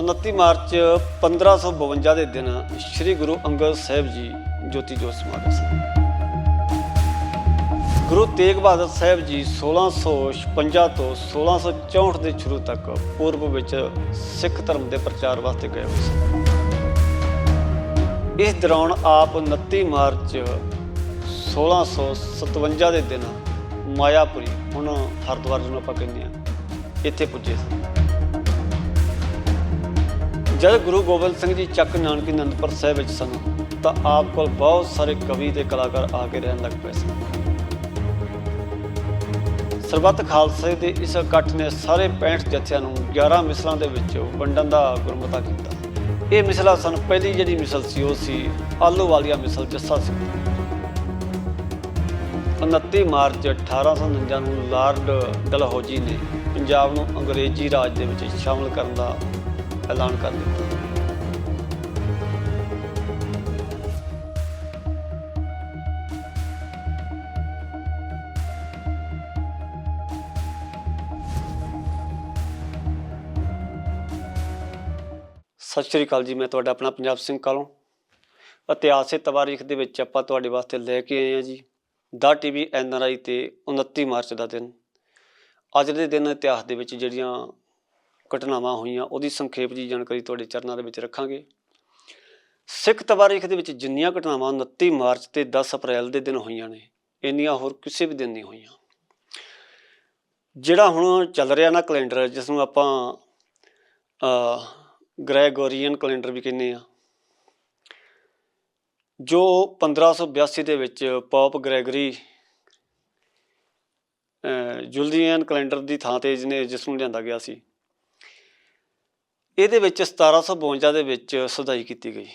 29 March 1552 ਦੇ ਦਿਨ ਸ੍ਰੀ ਗੁਰੂ ਅੰਗਦ ਸਾਹਿਬ ਜੀ ਜੋਤੀ ਜੋਤ ਸਮਾ ਗਏ ਗੁਰੂ ਤੇਗ ਬਹਾਦਰ ਸਾਹਿਬ ਜੀ 1656 ਤੋਂ 1664 ਦੇ ਸ਼ੁਰੂ ਤੱਕ ਪੂਰਬ ਵਿੱਚ ਸਿੱਖ ਧਰਮ ਦੇ ਪ੍ਰਚਾਰ ਵਾਸਤੇ ਗਏ ਹੋਏ ਸਨ। ਇਸ ਦੌਰਾਨ ਆਪ 29 ਮਾਰਚ 1657 ਦੇ ਦਿਨ ਮਾਇਆਪੁਰੀ, ਹੁਣ ਹਰਿਦੁਆਰ ਜਿਹਨੂੰ ਆਪਾਂ ਕਹਿੰਦੇ ਆ ਇੱਥੇ ਪੁੱਜੇ ਸਨ। ਜਦ ਗੁਰੂ ਗੋਬਿੰਦ ਸਿੰਘ ਜੀ ਚੱਕ ਨਾਨਕੀ ਅਨੰਦਪੁਰ ਸਾਹਿਬ ਵਿੱਚ ਸਨ, ਤਾਂ ਆਪ ਕੋਲ ਬਹੁਤ ਸਾਰੇ ਕਵੀ ਤੇ ਕਲਾਕਾਰ ਆ ਕੇ ਰਹਿਣ ਲੱਗ ਪਏ ਸਨ। ਸਰਬੱਤ ਖਾਲਸੇ ਦੇ ਇਸ ਇਕੱਠ ਨੇ ਸਾਰੇ 65 ਜਥਿਆਂ ਨੂੰ 11 ਮਿਸਲਾਂ ਦੇ ਵਿੱਚ ਵੰਡਣ ਦਾ ਗੁਰਮਤਾ ਕੀਤਾ। ਇਹ ਮਿਸਲਾਂ ਸਨ, ਪਹਿਲੀ ਜਿਹੜੀ ਮਿਸਲ ਸੀ, ਉਹ ਸੀ ਆਲੂ ਵਾਲੀਆ ਮਿਸਲ ਜੱਸਾ ਸਿੰਘ। 29 ਮਾਰਚ 1849 ਨੂੰ ਲਾਰਡ ਡਲਹੌਜੀ ਨੇ ਪੰਜਾਬ ਨੂੰ ਅੰਗਰੇਜ਼ੀ ਰਾਜ ਦੇ ਵਿੱਚ ਸ਼ਾਮਲ ਕਰਨ ਦਾ ਐਲਾਨ ਕਰ ਦਿੱਤਾ। ਸਤਿ ਸ਼੍ਰੀ ਅਕਾਲ ਜੀ, ਮੈਂ ਤੁਹਾਡਾ ਆਪਣਾ ਪੰਜਾਬ ਸਿੰਘ ਕਾਲੋਂ। ਇਤਿਹਾਸਿਕ ਤਵਾਰੀਖ ਦੇ ਵਿੱਚ ਆਪਾਂ ਤੁਹਾਡੇ ਵਾਸਤੇ ਲੈ ਕੇ ਆਏ ਹਾਂ ਜੀ, ਦਾ ਟੀਵੀ ਐਨਆਰਆਈ ਤੇ 29 ਮਾਰਚ ਦਾ ਦਿਨ। ਅੱਜ ਦੇ ਦਿਨ ਇਤਿਹਾਸ ਦੇ ਵਿੱਚ ਜਿਹੜੀਆਂ ਘਟਨਾਵਾਂ ਹੋਈਆਂ ਉਹਦੀ ਸੰਖੇਪ ਜੀ ਜਾਣਕਾਰੀ ਤੁਹਾਡੇ ਚਰਨਾਂ ਦੇ ਵਿੱਚ ਰੱਖਾਂਗੇ। ਸਿੱਖ ਤਵਾਰੀਖ ਦੇ ਵਿੱਚ ਜਿੰਨੀਆਂ ਘਟਨਾਵਾਂ 29 ਮਾਰਚ ਤੇ 10 ਅਪ੍ਰੈਲ ਦੇ ਦਿਨ ਹੋਈਆਂ ਨੇ ਇੰਨੀਆਂ ਹੋਰ ਕਿਸੇ ਵੀ ਦਿਨ ਨਹੀਂ ਹੋਈਆਂ। ਜਿਹੜਾ ਹੁਣ ਚੱਲ ਰਿਹਾ ਨਾ ਕੈਲੰਡਰ ਜਿਸ ਨੂੰ ਆਪਾਂ ਅ ਗ੍ਰੈਗੋਰੀਅਨ ਕੈਲੰਡਰ ਵੀ ਕਹਿੰਦੇ ਆ ਜੋ 1582 ਦੇ ਵਿੱਚ ਪੌਪ ਗ੍ਰੈਗਰੀ ਅ, ਕੈਲੰਡਰ ਦੀ ਥਾਂ ਤੇ ਜਿਹਨੇ ਜਿਸ ਨੂੰ ਲਿਆਂਦਾ ਗਿਆ ਸੀ। ਇਹਦੇ ਵਿੱਚ 1752 ਦੇ ਵਿੱਚ ਸੁਧਾਈ ਕੀਤੀ ਗਈ।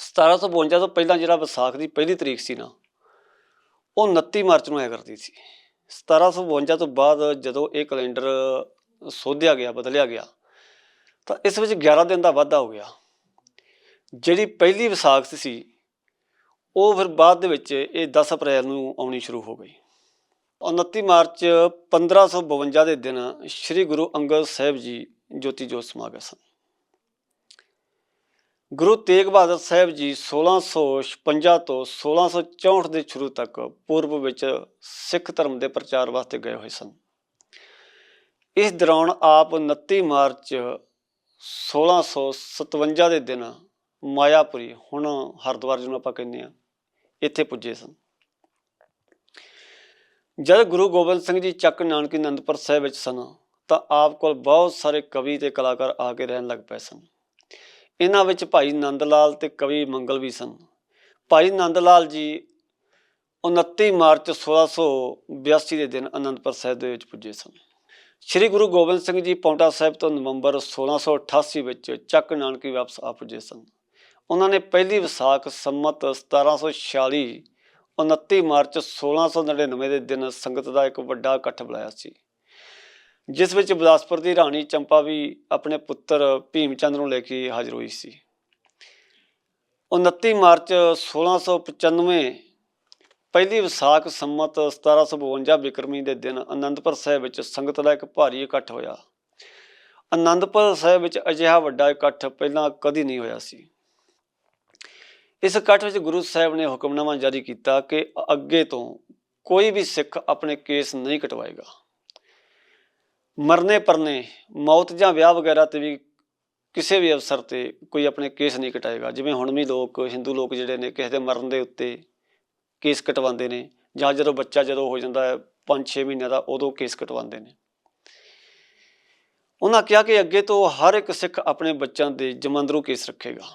1752 ਤੋਂ ਪਹਿਲਾਂ ਜਿਹੜਾ ਵਿਸਾਖ ਦੀ ਪਹਿਲੀ ਤਰੀਕ ਸੀ ਨਾ, ਉਹ 29 ਮਾਰਚ ਨੂੰ ਆਇਆ ਕਰਦੀ ਸੀ। 1752 ਤੋਂ ਬਾਅਦ ਜਦੋਂ ਇਹ ਕੈਲੰਡਰ ਸੋਧਿਆ ਗਿਆ, ਬਦਲਿਆ ਗਿਆ, ਤਾਂ ਇਸ ਵਿੱਚ 11 ਦਿਨ ਦਾ ਵਾਧਾ ਹੋ ਗਿਆ। ਜਿਹੜੀ ਪਹਿਲੀ ਵਿਸਾਖ ਸੀ ਉਹ ਫਿਰ ਬਾਅਦ ਦੇ ਵਿੱਚ ਇਹ 10 ਅਪ੍ਰੈਲ ਨੂੰ ਆਉਣੀ ਸ਼ੁਰੂ ਹੋ ਗਈ। 29 ਮਾਰਚ 1552 ਦੇ ਦਿਨ ਸ੍ਰੀ ਗੁਰੂ ਅੰਗਦ ਸਾਹਿਬ ਜੀ ਜੋਤੀ ਜੋਤ ਸਮਾ ਗਏ ਸਨ। ਗੁਰੂ ਤੇਗ ਬਹਾਦਰ ਸਾਹਿਬ ਜੀ 1656 ਤੋਂ 1664 ਦੇ ਸ਼ੁਰੂ ਤੱਕ ਪੂਰਬ ਵਿੱਚ ਸਿੱਖ ਧਰਮ ਦੇ ਪ੍ਰਚਾਰ ਵਾਸਤੇ ਗਏ ਹੋਏ ਸਨ। ਇਸ ਦੌਰਾਨ ਆਪ 29 ਮਾਰਚ 1657 ਦੇ ਦਿਨ ਮਾਇਆਪੁਰੀ, ਹੁਣ ਹਰਿਦੁਆਰ ਜਿਹਨੂੰ ਆਪਾਂ ਕਹਿੰਦੇ ਆ ਇੱਥੇ ਪੁੱਜੇ ਸਨ। ਜਦ ਗੁਰੂ ਗੋਬਿੰਦ ਸਿੰਘ ਜੀ ਚੱਕ ਨਾਨਕੀ ਅਨੰਦਪੁਰ ਸਾਹਿਬ ਵਿੱਚ ਸਨ ਤਾਂ ਆਪ ਕੋਲ ਬਹੁਤ ਸਾਰੇ ਕਵੀ ਤੇ ਕਲਾਕਾਰ ਆ ਕੇ ਰਹਿਣ ਲੱਗ ਪਏ ਸਨ। ਇਹਨਾਂ ਵਿੱਚ ਭਾਈ ਨੰਦ ਲਾਲ ਤੇ ਕਵੀ ਮੰਗਲ ਵੀ ਸਨ। ਭਾਈ ਨੰਦ ਲਾਲ ਜੀ 29 ਮਾਰਚ 1682 ਦੇ ਦਿਨ ਅਨੰਦਪੁਰ ਸਾਹਿਬ ਦੇ ਵਿੱਚ ਪੁੱਜੇ ਸਨ। ਸ੍ਰੀ ਗੁਰੂ ਗੋਬਿੰਦ ਸਿੰਘ ਜੀ ਪੌਂਟਾ ਸਾਹਿਬ ਤੋਂ ਨਵੰਬਰ 1688 ਵਿੱਚ ਚੱਕ ਨਾਨਕੀ ਵਾਪਸ ਆ ਪੁੱਜੇ ਸਨ। ਉਹਨਾਂ ਨੇ ਪਹਿਲੀ ਵਿਸਾਖ ਸੰਮਤ 1746 29 ਮਾਰਚ 1699 ਦੇ ਦਿਨ ਸੰਗਤ ਦਾ ਇੱਕ ਵੱਡਾ ਇਕੱਠ ਬੁਲਾਇਆ ਸੀ। ਜਿਸ ਵਿੱਚ ਬਿਲਾਸਪੁਰ ਦੀ ਰਾਣੀ ਚੰਪਾ ਵੀ ਆਪਣੇ ਪੁੱਤਰ ਭੀਮ ਚੰਦ ਨੂੰ ਲੈ ਕੇ ਹਾਜ਼ਰ ਹੋਈ ਸੀ। 29 ਮਾਰਚ 1695 ਪਹਿਲੀ ਵਿਸਾਖ ਸੰਮਤ 1752 ਬਿਕਰਮੀ ਦੇ ਦਿਨ ਅਨੰਦਪੁਰ ਸਾਹਿਬ ਵਿੱਚ ਸੰਗਤ ਦਾ ਇੱਕ ਭਾਰੀ ਇਕੱਠ ਹੋਇਆ। ਅਨੰਦਪੁਰ ਸਾਹਿਬ ਵਿੱਚ ਅਜਿਹਾ ਵੱਡਾ ਇਕੱਠ ਪਹਿਲਾਂ ਕਦੀ ਨਹੀਂ ਹੋਇਆ ਸੀ। ਇਸ ਇਕੱਠ ਵਿੱਚ ਗੁਰੂ ਸਾਹਿਬ ਨੇ ਹੁਕਮਨਾਮਾ ਜਾਰੀ ਕੀਤਾ ਕਿ ਅੱਗੇ ਤੋਂ ਕੋਈ ਵੀ ਸਿੱਖ ਆਪਣੇ ਕੇਸ ਨਹੀਂ ਕਟਵਾਏਗਾ। ਮਰਨੇ ਪਰਨੇ, ਮੌਤ ਜਾਂ ਵਿਆਹ ਵਗੈਰਾ ਤੇ ਵੀ ਕਿਸੇ ਵੀ ਅਵਸਰ ਤੇ ਕੋਈ ਆਪਣੇ ਕੇਸ ਨਹੀਂ ਕਟਾਏਗਾ। ਜਿਵੇਂ ਹੁਣ ਵੀ ਲੋਕ, ਹਿੰਦੂ ਲੋਕ ਜਿਹੜੇ ਨੇ, ਕਿਸੇ ਦੇ ਮਰਨ ਦੇ ਉੱਤੇ ਕੇਸ ਕਟਵਾਉਂਦੇ ਨੇ ਜਾਂ ਜਦੋਂ ਬੱਚਾ ਜਦੋਂ ਹੋ ਜਾਂਦਾ ਹੈ 5-6 ਮਹੀਨਿਆਂ ਦਾ, ਉਦੋਂ ਕੇਸ ਕਟਵਾਉਂਦੇ ਨੇ। ਉਹਨਾਂ ਕਿਹਾ ਕਿ ਅੱਗੇ ਤੋਂ ਹਰ ਇੱਕ ਸਿੱਖ ਆਪਣੇ ਬੱਚਿਆਂ ਦੇ ਜਮੰਦਰੂ ਕੇਸ ਰੱਖੇਗਾ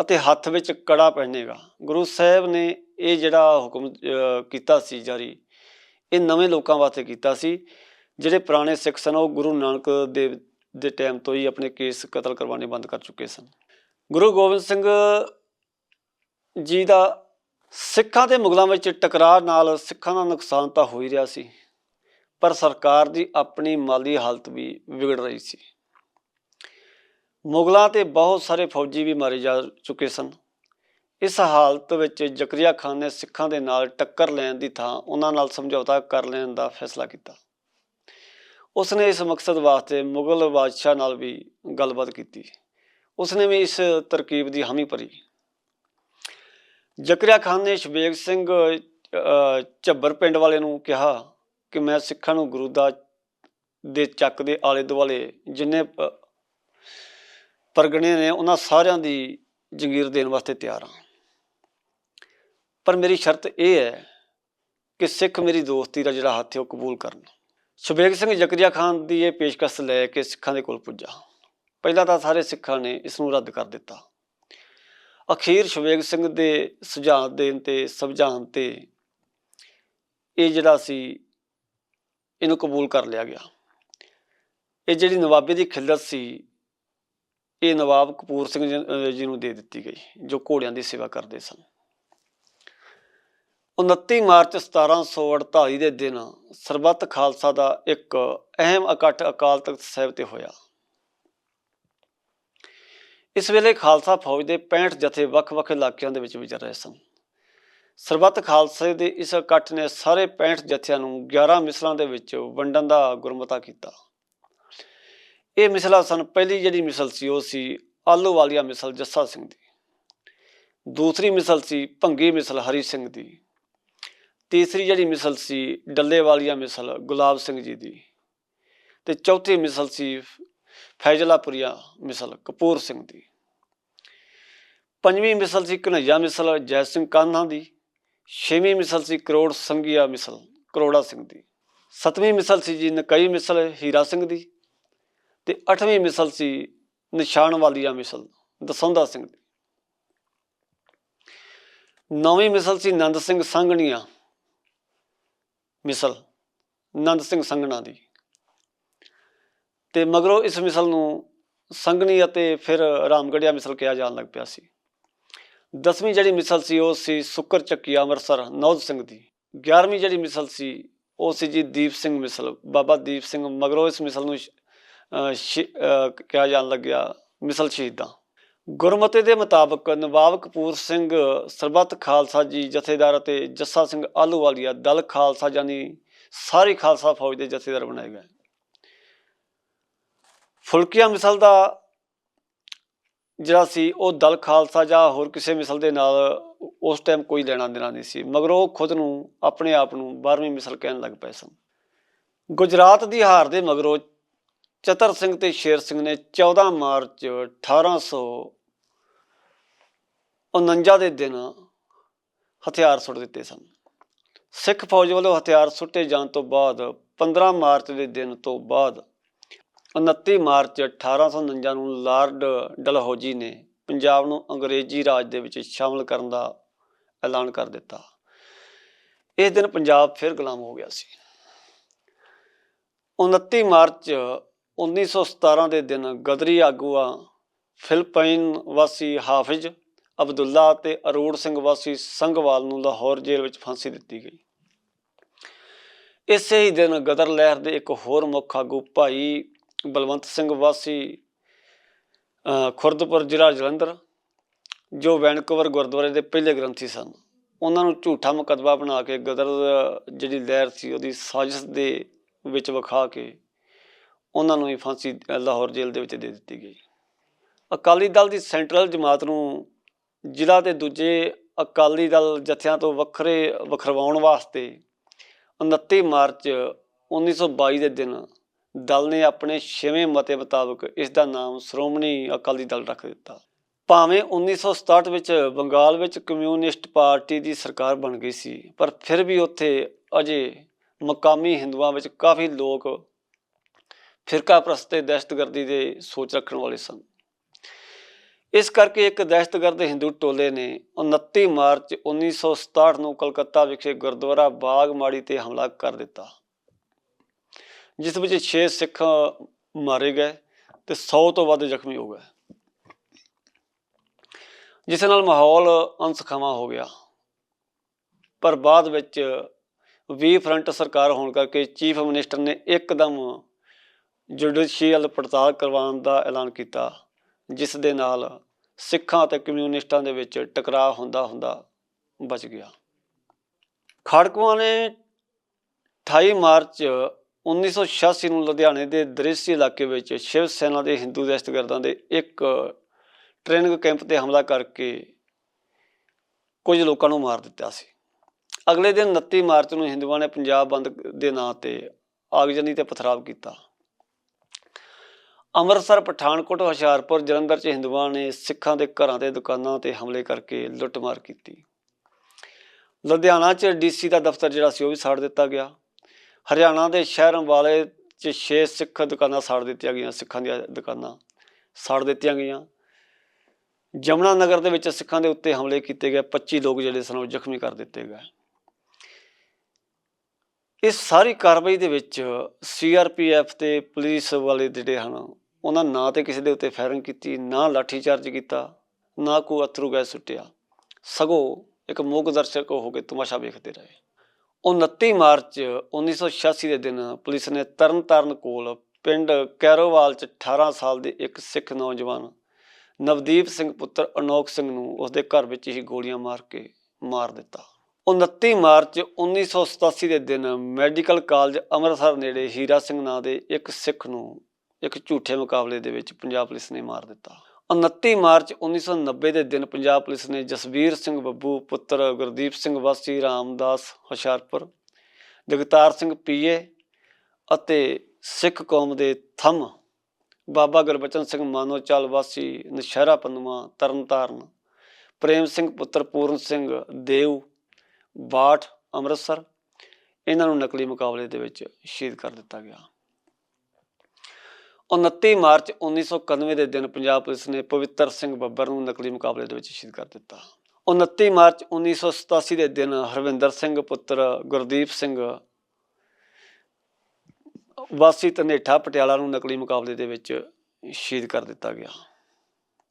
ਅਤੇ ਹੱਥ ਵਿੱਚ ਕੜਾ ਪਹਿਨੇਗਾ। ਗੁਰੂ ਸਾਹਿਬ ਨੇ ਇਹ ਜਿਹੜਾ ਹੁਕਮ ਕੀਤਾ ਸੀ ਜਾਰੀ, ਇਹ ਨਵੇਂ ਲੋਕਾਂ ਵਾਸਤੇ ਕੀਤਾ ਸੀ। ਜਿਹੜੇ ਪੁਰਾਣੇ ਸਿੱਖ ਸਨ, ਉਹ ਗੁਰੂ ਨਾਨਕ ਦੇਵ ਦੇ ਟਾਈਮ ਤੋਂ ਹੀ ਆਪਣੇ ਕੇਸ ਕਤਲ ਕਰਵਾਉਣੇ ਬੰਦ ਕਰ ਚੁੱਕੇ ਸਨ। ਗੁਰੂ ਗੋਬਿੰਦ ਸਿੰਘ ਜੀ ਦਾ ਸਿੱਖਾਂ ਤੇ ਮੁਗਲਾਂ ਵਿੱਚ ਟਕਰਾਅ ਨਾਲ ਸਿੱਖਾਂ ਦਾ ਨੁਕਸਾਨ ਤਾਂ ਹੋ ਹੀ ਰਿਹਾ ਸੀ, ਪਰ ਸਰਕਾਰ ਦੀ ਆਪਣੀ ਮਾਲੀ ਹਾਲਤ ਵੀ ਵਿਗੜ ਰਹੀ ਸੀ। ਮੁਗਲਾਂ ਤੇ ਬਹੁਤ ਸਾਰੇ ਫੌਜੀ ਵੀ ਮਾਰੇ ਜਾ ਚੁੱਕੇ ਸਨ। ਇਸ ਹਾਲਤ ਵਿੱਚ ਜ਼ਕਰੀਆ ਖਾਨ ਨੇ ਸਿੱਖਾਂ ਦੇ ਨਾਲ ਟੱਕਰ ਲੈਣ ਦੀ ਥਾਂ ਉਹਨਾਂ ਨਾਲ ਸਮਝੌਤਾ ਕਰ ਲੈਣ ਦਾ ਫੈਸਲਾ ਕੀਤਾ। ਉਸਨੇ ਇਸ ਮਕਸਦ ਵਾਸਤੇ ਮੁਗਲ ਬਾਦਸ਼ਾਹ ਨਾਲ ਵੀ ਗੱਲਬਾਤ ਕੀਤੀ। ਉਸਨੇ ਵੀ ਇਸ ਤਰਕੀਬ ਦੀ ਹਾਮੀ ਭਰੀ। ਜ਼ਕਰੀਆ ਖਾਨ ਨੇ ਸ਼ਬੇਗ ਸਿੰਘ ਝੱਬਰ ਪਿੰਡ ਵਾਲੇ ਨੂੰ ਕਿਹਾ ਕਿ ਮੈਂ ਸਿੱਖਾਂ ਨੂੰ ਗੁਰੂ ਦਾ ਦੇ ਚੱਕ ਦੇ ਆਲੇ ਦੁਆਲੇ ਜਿੰਨੇ ਪ- ਪਰਗਣੇ ਨੇ ਉਹਨਾਂ ਸਾਰਿਆਂ ਦੀ ਜੰਗੀਰ ਦੇਣ ਵਾਸਤੇ ਤਿਆਰ ਹਾਂ। ਪਰ ਮੇਰੀ ਸ਼ਰਤ ਇਹ ਹੈ ਕਿ ਸਿੱਖ ਮੇਰੀ ਦੋਸਤੀ ਦਾ ਜਿਹੜਾ ਹੱਥ ਹੈ ਉਹ ਕਬੂਲ ਕਰਨ। ਸ਼ਬੇਗ ਸਿੰਘ ਜ਼ਕਰੀਆ ਖਾਨ ਦੀ ਇਹ ਪੇਸ਼ਕਸ਼ ਲੈ ਕੇ ਸਿੱਖਾਂ ਦੇ ਕੋਲ ਪੁੱਜਾ। ਪਹਿਲਾਂ ਤਾਂ ਸਾਰੇ ਸਿੱਖਾਂ ਨੇ ਇਸ ਨੂੰ ਰੱਦ ਕਰ ਦਿੱਤਾ। ਅਖੀਰ ਸ਼ਬੇਗ ਸਿੰਘ ਦੇ ਸੁਝਾਅ ਦੇਣ ਤੇ, ਸਮਝਾਉਣ ਤੇ ਇਹ ਜਿਹੜਾ ਸੀ, ਇਹਨੂੰ ਕਬੂਲ ਕਰ ਲਿਆ ਗਿਆ। ਇਹ ਜਿਹੜੀ ਨਵਾਬੇ ਦੀ ਖਿਲਤ ਸੀ, ਇਹ ਨਵਾਬ ਕਪੂਰ ਸਿੰਘ ਜੀ ਨੂੰ ਦੇ ਦਿੱਤੀ ਗਈ, ਜੋ ਘੋੜਿਆਂ ਦੀ ਸੇਵਾ ਕਰਦੇ ਸਨ। 29 ਮਾਰਚ 1748 ਦੇ ਦਿਨ ਸਰਬੱਤ ਖਾਲਸਾ ਦਾ ਇੱਕ ਅਹਿਮ ਇਕੱਠ ਅਕਾਲ ਤਖਤ ਸਾਹਿਬ ਤੇ ਹੋਇਆ। ਇਸ ਵੇਲੇ ਖਾਲਸਾ ਫੌਜ ਦੇ 65 ਜਥੇ ਵੱਖ-ਵੱਖ ਇਲਾਕਿਆਂ ਦੇ ਵਿੱਚ ਵਿਚਰ ਰਹੇ ਸਨ। ਸਰਬੱਤ ਖਾਲਸੇ ਦੇ ਇਸ ਇਕੱਠ ਨੇ ਸਾਰੇ 65 ਜਥਿਆਂ ਨੂੰ 11 ਮਿਸਲਾਂ ਦੇ ਵਿੱਚ ਵੰਡਣ ਦਾ ਗੁਰਮਤਾ ਕੀਤਾ। ਇਹ ਮਿਸਲਾਂ ਸਨ, ਪਹਿਲੀ ਜਿਹੜੀ ਮਿਸਲ ਸੀ ਉਹ ਸੀ ਆਲੂ ਵਾਲੀਆ ਮਿਸਲ ਜੱਸਾ ਸਿੰਘ ਦੀ। ਦੂਸਰੀ ਮਿਸਲ ਸੀ ਭੰਗੀ ਮਿਸਲ ਹਰੀ ਸਿੰਘ ਦੀ। ਤੀਸਰੀ ਜਿਹੜੀ ਮਿਸਲ ਸੀ, ਡੱਲੇ ਵਾਲੀਆ ਮਿਸਲ, ਗੁਲਾਬ ਸਿੰਘ ਜੀ ਦੀ। ਤੇ ਚੌਥੀ ਮਿਸਲ ਸੀ, ਫੈਜ਼ਲਾਪੁਰੀਆ ਮਿਸਲ, ਕਪੂਰ ਸਿੰਘ ਦੀ। ਪੰਜਵੀਂ ਮਿਸਲ ਸੀ ਕਨਈਆ ਮਿਸਲ, ਜੈ ਸਿੰਘ ਕਾਨ੍ਹਾ ਦੀ। ਛੇਵੀਂ ਮਿਸਲ ਸੀ, ਕਰੋੜ ਸੰਗੀਆ ਮਿਸਲ, ਕਰੋੜਾ ਸਿੰਘ ਦੀ। ਸੱਤਵੀਂ ਮਿਸਲ ਸੀ ਜੀ, ਨਕਈ ਮਿਸਲ, ਹੀਰਾ ਸਿੰਘ ਦੀ। ਤੇ ਅੱਠਵੀਂ ਮਿਸਲ ਸੀ, ਨਿਸ਼ਾਨ ਵਾਲੀਆ ਮਿਸਲ, ਦਸੌਂਦਾ ਸਿੰਘ ਦੀ। ਨੌਵੀਂ ਮਿਸਲ ਸੀ, ਨੰਦ ਸਿੰਘ ਸੰਘਣੀਆਂ। ਮਿਸਲ, ਨੰਦ ਸਿੰਘ ਸੰਘਣਾ ਦੀ। ਤੇ ਮਗਰੋਂ ਇਸ ਮਿਸਲ ਨੂੰ ਸੰਘਣੀ ਅਤੇ ਫਿਰ ਰਾਮਗੜੀਆ ਮਿਸਲ ਕਿਹਾ ਜਾਣ ਲੱਗ ਪਿਆ ਸੀ। ਦਸਵੀਂ ਜਿਹੜੀ ਮਿਸਲ ਸੀ, ਉਹ ਸੀ ਸੁੱਕਰ ਚੱਕੀ ਅੰਮ੍ਰਿਤਸਰ ਨੌਜ ਸਿੰਘ ਦੀ। 11ਵੀਂ ਜਿਹੜੀ ਮਿਸਲ ਸੀ, ਉਹ ਸੀ ਜੀ ਦੀਪ ਸਿੰਘ ਮਿਸਲ। ਬਾਬਾ ਦੀਪ ਸਿੰਘ ਮਗਰੋਂ ਇਸ ਮਿਸਲ ਨੂੰ ਸ਼- ਕਿਹਾ ਜਾਣ ਲੱਗਿਆ, ਮਿਸਲ ਸ਼ਹੀਦਾਂ। ਗੁਰਮਤੇ ਦੇ ਮੁਤਾਬਕ ਨਵਾਬ ਕਪੂਰ ਸਿੰਘ ਸਰਬੱਤ ਖਾਲਸਾ ਜੀ ਜਥੇਦਾਰ ਅਤੇ ਜੱਸਾ ਸਿੰਘ ਆਲੂਵਾਲੀਆ ਦਲ ਖਾਲਸਾ ਜਾਨੀ ਸਾਰੀ ਖਾਲਸਾ ਫੌਜ ਦੇ ਜਥੇਦਾਰ ਬਣਾਏ ਗਏ। ਫੁਲਕੀਆ ਮਿਸਲ ਦਾ ਜਿਹੜਾ ਸੀ, ਉਹ ਦਲ ਖਾਲਸਾ ਜਾਂ ਹੋਰ ਕਿਸੇ ਮਿਸਲ ਦੇ ਨਾਲ ਉਸ ਟਾਈਮ ਕੋਈ ਲੈਣਾ ਦੇਣਾ ਨਹੀਂ ਸੀ, ਮਗਰ ਉਹ ਖੁਦ ਨੂੰ ਆਪਣੇ ਆਪ ਨੂੰ 12ਵੀਂ ਮਿਸਲ ਕਹਿਣ ਲੱਗ ਪਏ ਸਨ। ਗੁਜਰਾਤ ਦੀ ਹਾਰ ਦੇ ਮਗਰੋਂ ਚਤਰ ਸਿੰਘ ਤੇ ਸ਼ੇਰ ਸਿੰਘ ਨੇ 14 ਮਾਰਚ 1849 ਦੇ ਦਿਨ ਹਥਿਆਰ ਸੁੱਟ ਦਿੱਤੇ ਸਨ। ਸਿੱਖ ਫੌਜ ਵੱਲੋਂ ਹਥਿਆਰ ਸੁੱਟੇ ਜਾਣ ਤੋਂ ਬਾਅਦ 15 ਮਾਰਚ ਦੇ ਦਿਨ ਤੋਂ ਬਾਅਦ 29 ਮਾਰਚ 1849 ਨੂੰ ਲਾਰਡ ਡਲਹੌਜੀ ਨੇ ਪੰਜਾਬ ਨੂੰ ਅੰਗਰੇਜ਼ੀ ਰਾਜ ਦੇ ਵਿੱਚ ਸ਼ਾਮਲ ਕਰਨ ਦਾ ਐਲਾਨ ਕਰ ਦਿੱਤਾ। ਇਸ ਦਿਨ ਪੰਜਾਬ ਫਿਰ ਗੁਲਾਮ ਹੋ ਗਿਆ ਸੀ। 29 ਮਾਰਚ 1917 ਦੇ ਦਿਨ ਗਦਰੀ ਆਗੂਆਂ ਫਿਲਪਾਈਨ ਵਾਸੀ ਹਾਫਿਜ਼ ਅਬਦੁੱਲਾ ਤੇ ਅਰੋੜ ਸਿੰਘ ਵਾਸੀ ਸੰਘਵਾਲ ਨੂੰ ਲਾਹੌਰ ਜੇਲ੍ਹ ਵਿੱਚ ਫਾਂਸੀ ਦਿੱਤੀ ਗਈ। ਇਸੇ ਹੀ ਦਿਨ ਗਦਰ ਲਹਿਰ ਦੇ ਇੱਕ ਹੋਰ ਮੁੱਖ ਆਗੂ ਭਾਈ ਬਲਵੰਤ ਸਿੰਘ ਵਾਸੀ ਖੁਰਦਪੁਰ ਜ਼ਿਲ੍ਹਾ ਜਲੰਧਰ ਜੋ ਵੈਨਕੂਵਰ ਗੁਰਦੁਆਰੇ ਦੇ ਪਹਿਲੇ ਗ੍ਰੰਥੀ ਸਨ। ਉਹਨਾਂ ਨੂੰ ਝੂਠਾ ਮੁਕੱਦਮਾ ਬਣਾ ਕੇ ਗਦਰ ਜਿਹੜੀ ਲਹਿਰ ਸੀ ਉਹਦੀ ਸਾਜ਼ਿਸ਼ ਦੇ ਵਿੱਚ ਵਿਖਾ ਕੇ ਉਹਨਾਂ ਨੂੰ ਹੀ ਫਾਂਸੀ ਅਹ, ਲਾਹੌਰ ਜੇਲ੍ਹ ਦੇ ਵਿੱਚ ਦੇ ਦਿੱਤੀ ਗਈ। ਅਕਾਲੀ ਦਲ ਦੀ ਸੈਂਟਰਲ ਜਮਾਤ ਨੂੰ ਜ਼ਿਲ੍ਹਾ ਦੇ ਦੂਜੇ ਅਕਾਲੀ ਦਲ ਜਥਿਆਂ ਤੋਂ ਵੱਖਰੇ ਵਖਰਵਾਉਣ ਵਾਸਤੇ 29 ਮਾਰਚ 1922 ਦੇ ਦਿਨ ਦਲ ਨੇ ਆਪਣੇ ਛੇਵੇਂ ਮਤੇ ਮੁਤਾਬਕ ਇਸ ਦਾ ਨਾਮ ਸ਼੍ਰੋਮਣੀ ਅਕਾਲੀ ਦਲ ਰੱਖ ਦਿੱਤਾ। ਭਾਵੇਂ 1967 ਵਿੱਚ ਬੰਗਾਲ ਵਿੱਚ ਕਮਿਊਨਿਸਟ ਪਾਰਟੀ ਦੀ ਸਰਕਾਰ ਬਣ ਗਈ ਸੀ, ਪਰ ਫਿਰ ਵੀ ਉੱਥੇ ਅਜੇ ਮਕਾਮੀ ਹਿੰਦੂਆਂ ਵਿੱਚ ਕਾਫੀ ਲੋਕ ਫਿਰਕਾ ਪ੍ਰਸਤੇ ਦਹਿਸ਼ਤਗਰਦੀ ਦੇ ਸੋਚ ਰੱਖਣ ਵਾਲੇ ਸਨ। ਇਸ ਕਰਕੇ ਇੱਕ ਦਹਿਸ਼ਤਗਰਦ ਹਿੰਦੂ ਟੋਲੇ ਨੇ 29 ਮਾਰਚ 1967 ਨੂੰ ਕਲਕੱਤਾ ਵਿਖੇ ਗੁਰਦੁਆਰਾ ਬਾਗ ਮਾੜੀ ਤੇ ਹਮਲਾ ਕਰ ਦਿੱਤਾ। ਜਿਸ ਵਿੱਚ 6 ਸਿੱਖ ਮਾਰੇ ਗਏ ਤੇ 100 ਤੋਂ ਵੱਧ ਜ਼ਖਮੀ ਹੋ ਗਏ। ਜਿਸ ਨਾਲ ਮਾਹੌਲ ਅਨਸਖਾਵਾ ਹੋ ਗਿਆ। ਪਰ ਬਾਅਦ ਵਿੱਚ ਵੀ ਫਰੰਟ ਸਰਕਾਰ ਹੋਣ ਕਰਕੇ ਚੀਫ ਮਿਨਿਸਟਰ ਨੇ ਇੱਕਦਮ ਜੁਡੀਸ਼ੀਅਲ ਪੜਤਾਲ ਕਰਵਾਉਣ ਦਾ ਐਲਾਨ ਕੀਤਾ। ਜਿਸ ਦੇ ਨਾਲ ਸਿੱਖਾਂ ਅਤੇ ਕਮਿਊਨਿਸਟਾਂ ਦੇ ਵਿੱਚ ਟਕਰਾਅ ਹੁੰਦਾ ਹੁੰਦਾ ਬਚ ਗਿਆ। ਖੜਕੂਆਂ ਨੇ 28 ਮਾਰਚ 1986 ਨੂੰ ਲੁਧਿਆਣੇ ਦੇ ਦ੍ਰਿਸ਼ ਇਲਾਕੇ ਵਿੱਚ ਸ਼ਿਵ ਸੈਨਾ ਦੇ ਹਿੰਦੂ ਦਹਿਸ਼ਤਗਰਦਾਂ ਦੇ ਇੱਕ ਟ੍ਰੇਨਿੰਗ ਕੈਂਪ ਤੇ ਹਮਲਾ ਕਰਕੇ ਕੁਝ ਲੋਕਾਂ ਨੂੰ ਮਾਰ ਦਿੱਤਾ ਸੀ। ਅਗਲੇ ਦਿਨ 29 ਮਾਰਚ ਨੂੰ ਹਿੰਦੂਆਂ ਨੇ ਪੰਜਾਬ ਬੰਦ ਦੇ ਨਾਂ ਤੇ ਆਗਜਨੀ ਤੇ ਪਥਰਾਵ ਕੀਤਾ। ਅੰਮ੍ਰਿਤਸਰ, ਪਠਾਨਕੋਟ, ਹੁਸ਼ਿਆਰਪੁਰ, ਜਲੰਧਰ 'ਚ ਹਿੰਦੂਆਂ ਨੇ ਸਿੱਖਾਂ ਦੇ ਘਰਾਂ ਤੇ ਦੁਕਾਨਾਂ ਤੇ ਹਮਲੇ ਕਰਕੇ ਲੁੱਟਮਾਰ ਕੀਤੀ। ਲੁਧਿਆਣਾ 'ਚ ਡੀਸੀ ਦਾ ਦਫ਼ਤਰ ਜਿਹੜਾ ਸੀ ਉਹ ਵੀ ਸਾੜ ਦਿੱਤਾ ਗਿਆ। ਹਰਿਆਣਾ ਦੇ ਸ਼ਹਿਰ ਅੰਬਾਲੇ 'ਚ 6 ਸਿੱਖ ਦੁਕਾਨਾਂ ਸਾੜ ਦਿੱਤੀਆਂ ਗਈਆਂ, ਸਿੱਖਾਂ ਦੀਆਂ ਦੁਕਾਨਾਂ ਸਾੜ ਦਿੱਤੀਆਂ ਗਈਆਂ। ਜਮਨਾ ਨਗਰ ਦੇ ਵਿੱਚ ਸਿੱਖਾਂ ਦੇ ਉੱਤੇ ਹਮਲੇ ਕੀਤੇ ਗਏ 25 ਲੋਕ ਜਿਹੜੇ ਸਨ ਉਹ ਜ਼ਖਮੀ ਕਰ ਦਿੱਤੇ ਗਏ। ਇਸ ਸਾਰੀ ਕਾਰਵਾਈ ਦੇ ਵਿੱਚ ਸੀਆਰਪੀਐਫ ਤੇ ਪੁਲਿਸ ਵਾਲੇ ਜਿਹੜੇ ਹਨ ਉਹਨਾਂ ਨਾ ਤੇ ਕਿਸੇ ਦੇ ਉੱਤੇ ਫਾਇਰਿੰਗ ਕੀਤੀ, ਨਾ ਲਾਠੀ ਚਾਰਜ ਕੀਤਾ, ਨਾ ਕੋਈ ਅਥਰੂ ਗੈਸ ਸੁੱਟਿਆ। ਸਗੋਂ ਇੱਕ ਮੋਗ ਦਰਸ਼ਕ ਹੋ ਕੇ ਤਮਾਸ਼ਾ ਵੇਖਦੇ ਰਹੇ। 29 ਮਾਰਚ 1986 ਦੇ ਦਿਨ ਪੁਲਿਸ ਨੇ ਤਰਨਤਾਰਨ ਕੋਲ ਪਿੰਡ ਕੈਰੋਵਾਲ ਚ 18 ਸਾਲ ਦੇ ਇੱਕ ਸਿੱਖ ਨੌਜਵਾਨ ਨਵਦੀਪ ਸਿੰਘ ਪੁੱਤਰ ਅਨੋਖ ਸਿੰਘ ਨੂੰ ਉਸਦੇ ਘਰ ਵਿੱਚ ਹੀ ਗੋਲੀਆਂ ਮਾਰ ਕੇ ਮਾਰ ਦਿੱਤਾ। 29 ਮਾਰਚ 1987 ਦੇ ਦਿਨ ਮੈਡੀਕਲ ਕਾਲਜ ਅੰਮ੍ਰਿਤਸਰ ਨੇੜੇ ਹੀਰਾ ਸਿੰਘ ਨਾਂ ਦੇ ਇੱਕ ਸਿੱਖ ਨੂੰ ਇੱਕ ਝੂਠੇ ਮੁਕਾਬਲੇ ਦੇ ਵਿੱਚ ਪੰਜਾਬ ਪੁਲਿਸ ਨੇ ਮਾਰ ਦਿੱਤਾ। 29 ਮਾਰਚ 1990 ਦੇ ਦਿਨ ਪੰਜਾਬ ਪੁਲਿਸ ਨੇ ਜਸਵੀਰ ਸਿੰਘ ਬੱਬੂ, ਪੁੱਤਰ ਗੁਰਦੀਪ ਸਿੰਘ ਵਾਸੀ, ਰਾਮਦਾਸ ਹੁਸ਼ਿਆਰਪੁਰ, ਜਗਤਾਰ ਸਿੰਘ ਪੀਏ ਅਤੇ ਸਿੱਖ ਕੌਮ ਦੇ ਥੰਮ ਬਾਬਾ ਗੁਰਬਚਨ ਸਿੰਘ ਮਾਨੋਚਾਲ ਵਾਸੀ ਨਸ਼ਹਿਰਾ ਪੰਨੂਆ ਤਰਨਤਾਰਨ, ਪ੍ਰੇਮ ਸਿੰਘ ਪੁੱਤਰ ਪੂਰਨ ਸਿੰਘ ਦੇਵ ਬਾਠ ਅੰਮ੍ਰਿਤਸਰ, ਇਹਨਾਂ ਨੂੰ ਨਕਲੀ ਮੁਕਾਬਲੇ ਦੇ ਵਿੱਚ ਸ਼ਹੀਦ ਕਰ ਦਿੱਤਾ ਗਿਆ। 29 ਮਾਰਚ 1991 ਦੇ ਦਿਨ ਪੰਜਾਬ ਪੁਲਿਸ ਨੇ ਪਵਿੱਤਰ ਸਿੰਘ ਬੱਬਰ ਨੂੰ ਨਕਲੀ ਮੁਕਾਬਲੇ ਦੇ ਵਿੱਚ ਸ਼ਹੀਦ ਕਰ ਦਿੱਤਾ। 29 ਮਾਰਚ 1987 ਦੇ ਦਿਨ ਹਰਵਿੰਦਰ ਸਿੰਘ ਪੁੱਤਰ ਗੁਰਦੀਪ ਸਿੰਘ ਵਾਸੀ ਧਨੇਠਾ ਪਟਿਆਲਾ ਨੂੰ ਨਕਲੀ ਮੁਕਾਬਲੇ ਦੇ ਵਿੱਚ ਸ਼ਹੀਦ ਕਰ ਦਿੱਤਾ ਗਿਆ।